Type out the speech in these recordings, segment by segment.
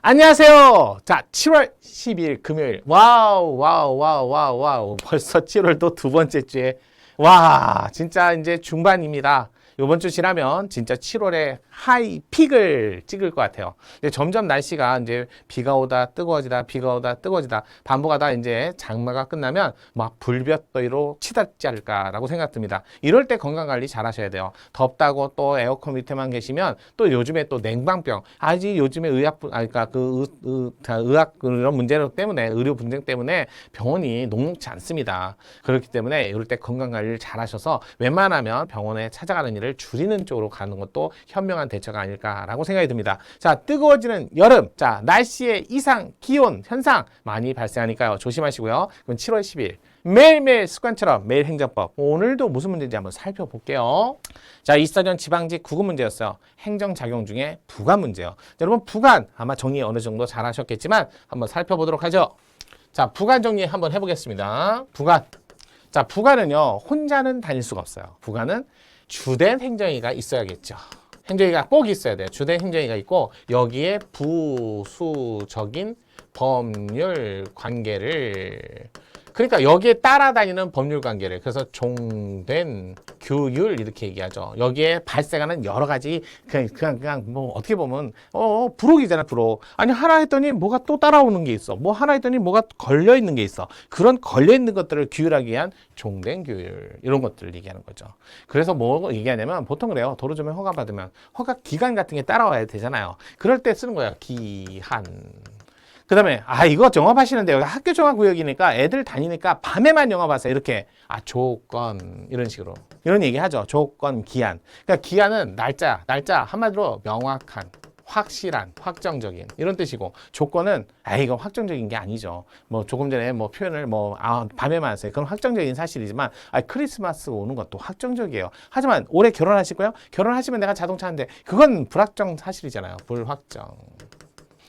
안녕하세요. 자, 7월 12일 금요일. 와우, 와우, 와우, 와우, 와우. 벌써 7월 또두 번째 주에. 와, 진짜 이제 중반입니다. 이번 주 지나면 진짜 7월에 하이 픽을 찍을 것 같아요. 근데 점점 날씨가 이제 비가 오다 뜨거워지다 비가 오다 뜨거워지다 반복하다 이제 장마가 끝나면 막 불볕더위로 치닫지 않을까라고 생각됩니다. 이럴 때 건강 관리 잘 하셔야 돼요. 덥다고 또 에어컨 밑에만 계시면 또 요즘에 또 냉방병 아직 요즘에 의학 분- 아 그러니까 그 의, 의학 그런 문제 때문에 의료 분쟁 때문에 병원이 녹록지 않습니다. 그렇기 때문에 이럴 때 건강 관리를 잘 하셔서 웬만하면 병원에 찾아가는 일을 줄이는 쪽으로 가는 것도 현명한 대처가 아닐까라고 생각이 듭니다. 자, 뜨거워지는 여름. 자, 날씨의 이상 기온 현상 많이 발생하니까요. 조심하시고요. 그럼 7월 10일 매일매일 습관처럼 매일 행정법. 오늘도 무슨 문제인지 한번 살펴볼게요. 자, 24년 지방직 구급 문제였어요. 행정 작용 중에 부관 문제요. 자, 여러분 부관 아마 정리 어느 정도 잘 하셨겠지만 한번 살펴보도록 하죠. 자, 부관 정리 한번 해보겠습니다. 부관. 자, 부관은요, 혼자는 다닐 수가 없어요. 부관은 주된 행정위가 있어야겠죠. 행정위가 꼭 있어야 돼요. 주된 행정위가 있고, 여기에 부수적인 법률 관계를 그러니까 여기에 따라다니는 법률 관계를 그래서 종된 규율 이렇게 얘기하죠. 여기에 발생하는 여러 가지 그냥 그냥, 그냥 뭐 어떻게 보면 어 부록이잖아 부록. 아니 하나 했더니 뭐가 또 따라오는 게 있어. 뭐 하나 했더니 뭐가 걸려 있는 게 있어. 그런 걸려 있는 것들을 규율하기 위한 종된 규율 이런 것들을 얘기하는 거죠. 그래서 뭐 얘기하냐면 보통 그래요. 도로주민 허가 받으면 허가 기간 같은 게 따라와야 되잖아요. 그럴 때 쓰는 거야 기한. 그 다음에, 아, 이거 영업하시는데 여기 학교 종합구역이니까 애들 다니니까 밤에만 영업하세요. 이렇게. 아, 조건. 이런 식으로. 이런 얘기 하죠. 조건, 기한. 그러니까 기한은 날짜, 날짜. 한마디로 명확한. 확실한, 확정적인 이런 뜻이고 조건은 아 이거 확정적인 게 아니죠. 뭐 조금 전에 뭐 표현을 뭐 아 밤에만 하세요. 그건 확정적인 사실이지만 아 크리스마스 오는 것도 확정적이에요. 하지만 올해 결혼하실 거예요? 결혼하시면 내가 자동차 한대 그건 불확정 사실이잖아요. 불확정.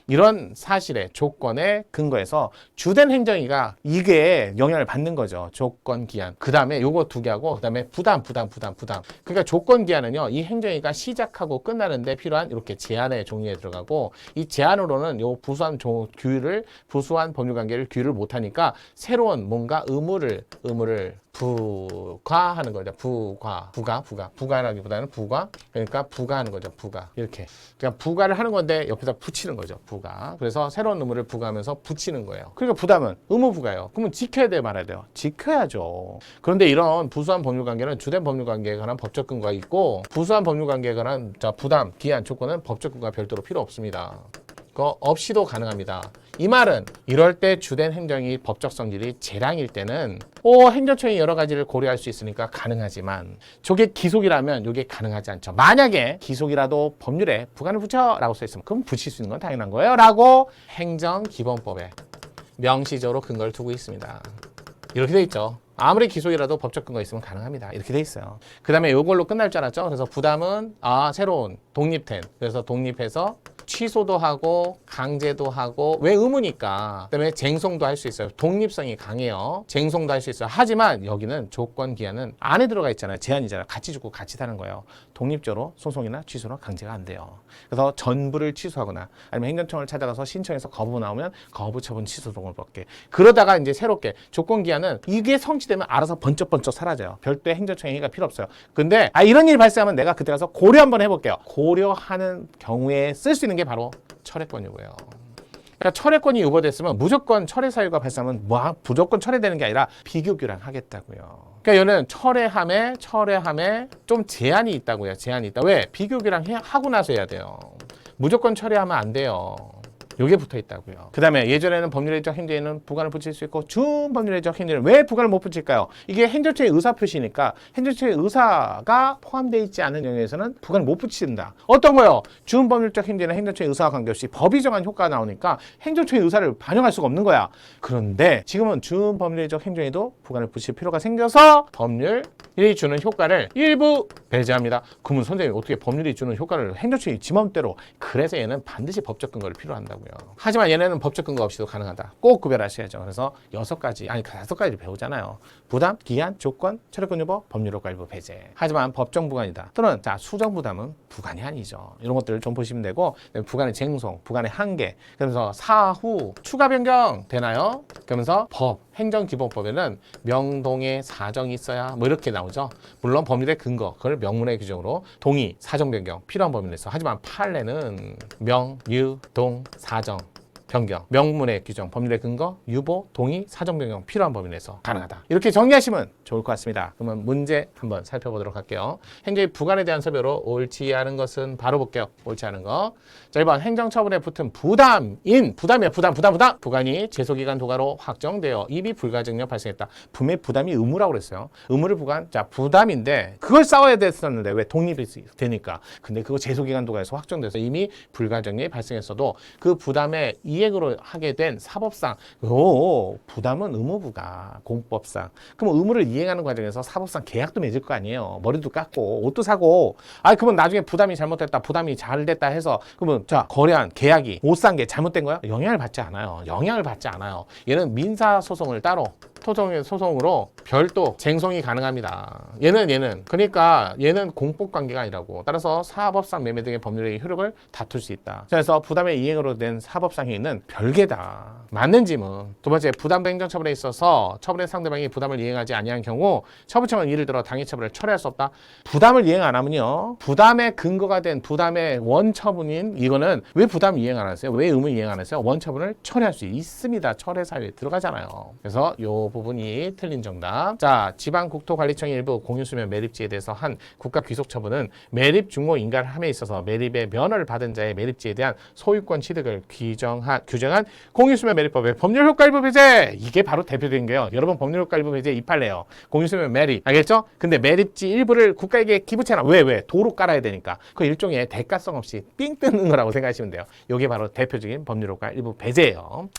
이런 사실의 조건에 근거해서 주된 행정위가 이게 영향을 받는 거죠. 조건 기한. 그 다음에 요거 두 개 하고, 그 다음에 부담, 부담, 부담, 부담. 그러니까 조건 기한은요, 이 행정위가 시작하고 끝나는데 필요한 이렇게 제한의 종류에 들어가고, 이 제한으로는 요 부수한 조, 규율을, 부수한 법률 관계를 규율을 못하니까 새로운 뭔가 의무를, 의무를 부과하는 거죠. 부과, 부가, 부가, 부가라기보다는 부과. 그러니까 부과하는 거죠. 부가 이렇게. 그러니까 부과를 하는 건데 옆에다 붙이는 거죠. 부가. 그래서 새로운 의무를 부과하면서 붙이는 거예요. 그러니까 부담은 의무 부과예요. 그러면 지켜야 돼 말아야 돼요. 지켜야죠. 그런데 이런 부수한 법률 관계는 주된 법률 관계에 관한 법적 근거가 있고 부수한 법률 관계에 관한 자 부담, 기한, 조건은 법적 근거가 별도로 필요 없습니다. 그거 없이도 가능합니다. 이 말은 이럴 때 주된 행정이 법적 성질이 재량일 때는 오 행정처의 여러 가지를 고려할 수 있으니까 가능하지만 저게 기속이라면 이게 가능하지 않죠. 만약에 기속이라도 법률에 부관을 붙여라고 써 있으면 그럼 붙일 수 있는 건 당연한 거예요 라고 행정기본법에 명시적으로 근거를 두고 있습니다. 이렇게 돼 있죠. 아무리 기속이라도 법적 근거 있으면 가능합니다. 이렇게 돼 있어요. 그 다음에 이걸로 끝날 줄 알았죠. 그래서 부담은 아 새로운 독립된 그래서 독립해서 취소도 하고 강제도 하고 왜 의무니까 그다음에 쟁송도 할 수 있어요. 독립성이 강해요. 쟁송도 할 수 있어요. 하지만 여기는 조건 기한은 안에 들어가 있잖아요. 제한이잖아요. 같이 주고 같이 사는 거예요. 독립적으로 소송이나 취소나 강제가 안 돼요. 그래서 전부를 취소하거나 아니면 행정청을 찾아가서 신청해서 거부 나오면 거부 처분 취소송을 받게. 그러다가 이제 새롭게 조건 기한은 이게 성취되면 알아서 번쩍번쩍 사라져요. 별도의 행정청 행위가 필요 없어요. 근데 아 이런 일이 발생하면 내가 그때 가서 고려 한번 해볼게요. 고려하는 경우에 쓸 수 있는 게 바로 철회권 요구예요. 그러니까 철회권이 요구됐으면 무조건 철회 사유가 발생하면 뭐 무조건 철회되는 게 아니라 비교규랑 하겠다고요. 그러니까 얘는 철회함에 철회함에 좀 제한이 있다고요. 제한이 있다. 왜? 비교규랑 해- 하고 나서 해야 돼요. 무조건 철회하면 안 돼요. 요게 붙어 있다고요. 그 다음에 예전에는 법률의적 행정에는 부관을 붙일 수 있고 준 법률의적 행정에는 왜 부관을 못 붙일까요? 이게 행정처의 의사 표시니까 행정처의 의사가 포함되어 있지 않은 영역에서는 부관을 못 붙인다. 어떤 거요? 준 법률적 행정에는 행정처의 의사와 관계없이 법이 정한 효과가 나오니까 행정처의 의사를 반영할 수가 없는 거야. 그런데 지금은 준 법률적 행정에도 부관을 붙일 필요가 생겨서 법률 이 주는 효과를 일부 배제합니다. 그러면 선생님 어떻게 법률이 주는 효과를 행정처이 지맘대로 그래서 얘는 반드시 법적 근거를 필요한다고요. 하지만 얘네는 법적 근거 없이도 가능하다. 꼭 구별하셔야죠. 그래서 여섯 가지 아니 다섯 가지를 배우잖아요. 부담, 기한, 조건, 체력권 유보, 법률 효과 일부 배제. 하지만 법정 부관이다. 또는 자 수정 부담은 부관이 아니죠. 이런 것들을 좀 보시면 되고 부관의 쟁송, 부관의 한계. 그러면서 사후 추가 변경 되나요? 그러면서 법 행정기본법에는 명동의 사정이 있어야 뭐 이렇게 나오죠. 물론 법률의 근거 그걸 명문의 규정으로 동의 사정 변경 필요한 범위 내에서 하지만 판례는 명, 유, 동, 사정 변경, 명문의 규정, 법률의 근거, 유보, 동의, 사정 변경 필요한 범위 내에서 가능하다. 이렇게 정리하시면 좋을 것 같습니다. 그러면 문제 한번 살펴보도록 할게요. 행정의 부관에 대한 설명으로 옳지 않은 것은 바로 볼게요. 옳지 않은 거. 자, 1번 행정처분에 붙은 부담인 부담이야 부담 부담 부담 부관이 제소기간 도가로 확정되어 이비 불가증력 발생했다. 분명히 부담이 의무라고 그랬어요. 의무를 부관 자 부담인데 그걸 싸워야 됐었는데 왜 독립이 되니까 근데 그거 제소기간 도가에서 확정돼서 이미 불가증력이 발생했어도 그 부담에 이행으로 하게 된 사법상 오 부담은 의무부가 공법상 그럼 의무를 이행하는 과정에서 사법상 계약도 맺을 거 아니에요. 머리도 깎고 옷도 사고. 아 그러면 나중에 부담이 잘못됐다 부담이 잘 됐다 해서 그러면 자 거래한 계약이 옷 산 게 잘못된 거야? 영향을 받지 않아요. 영향을 받지 않아요. 얘는 민사 소송을 따로 토종의 소송으로 별도 쟁송이 가능합니다. 얘는 얘는 그러니까 얘는 공법 관계가 아니라고 따라서 사법상 매매 등의 법률의 효력을 다툴 수 있다. 그래서 부담의 이행으로 된 사법상 행위는 별개다. 맞는 지문. 두 번째 부담 행정 처분에 있어서 처분의 상대방이 부담을 이행하지 아니한 경우 처분청은 이를 들어 당해 처분을 철회할 수 없다. 부담을 이행 안 하면요. 부담의 근거가 된 부담의 원처분인 이거는 왜 부담 이행 안 하세요? 왜 의무 이행 안 하세요? 원처분을 철회할 수 있습니다. 철회 사유에 들어가잖아요. 그래서 요 부분이 틀린 정답. 자, 지방국토관리청의 일부 공유수면 매립지에 대해서 한 국가 귀속 처분은 매립 중모 인가를 함에 있어서 매립의 면허를 받은 자의 매립지에 대한 소유권 취득을 규정한 규정한 공유수면 매립법의 법률 효과 일부 배제 이게 바로 대표적인 게요. 여러분 법률 효과 일부 배제 이팔래요. 공유수면 매립 알겠죠? 근데 매립지 일부를 국가에게 기부채나 왜 왜? 도로 깔아야 되니까 그 일종의 대가성 없이 삥 뜯는 거라고 생각하시면 돼요. 이게 바로 대표적인 법률 효과 일부 배제예요.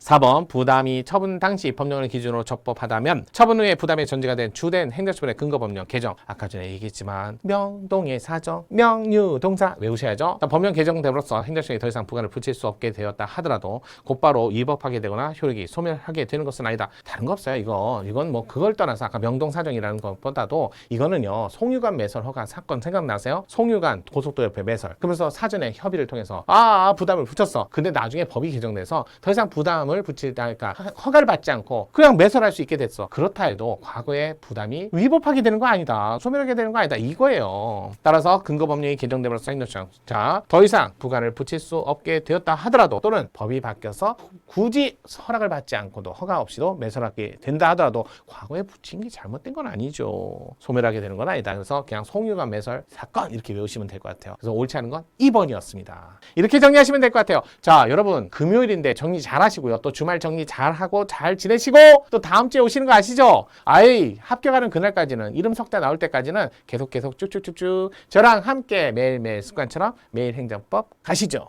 4번 부담이 처분 당시 법령을 기준으로 적법하다면 처분 후에 부담의 전제가 된 주된 행정처분의 근거 법령 개정 아까 전에 얘기했지만 명동의 사정 명유 동사 외우셔야죠. 법령 개정됨으로써 행정처에 더 이상 부관을 붙일 수 없게 되었다 하더라도 곧바로 위법하게 되거나 효력이 소멸하게 되는 것은 아니다. 다른 거 없어요. 이거 이건 뭐 그걸 떠나서 아까 명동 사정이라는 것보다도 이거는요 송유관 매설 허가 사건 생각나세요? 송유관 고속도 옆에 매설 그러면서 사전에 협의를 통해서 아, 아, 부담을 붙였어. 근데 나중에 법이 개정돼서 더 이상 부담을 붙이다 그러니까 허가를 받지 않고 그냥 매설 할 수 있게 됐어. 그렇다 해도 과거의 부담이 위법하게 되는 거 아니다. 소멸하게 되는 거 아니다. 이거예요. 따라서 근거 법령이 개정됨으로써 행정청 자, 더 이상 부관을 붙일 수 없게 되었다 하더라도 또는 법이 바뀌어서 굳이 허락을 받지 않고도 허가 없이도 매설하게 된다 하더라도 과거에 붙인 게 잘못된 건 아니죠. 소멸하게 되는 건 아니다. 그래서 그냥 송유관 매설 사건 이렇게 외우시면 될 것 같아요. 그래서 옳지 않은 건 2번이었습니다. 이렇게 정리하시면 될 것 같아요. 자, 여러분 금요일인데 정리 잘 하시고요. 또 주말 정리 잘 하고 잘 지내시고 또 다음 주에 오시는 거 아시죠? 아이, 합격하는 그날까지는 이름 석자 나올 때까지는 계속 계속 쭉쭉쭉쭉 저랑 함께 매일매일 습관처럼 매일 행정법 가시죠.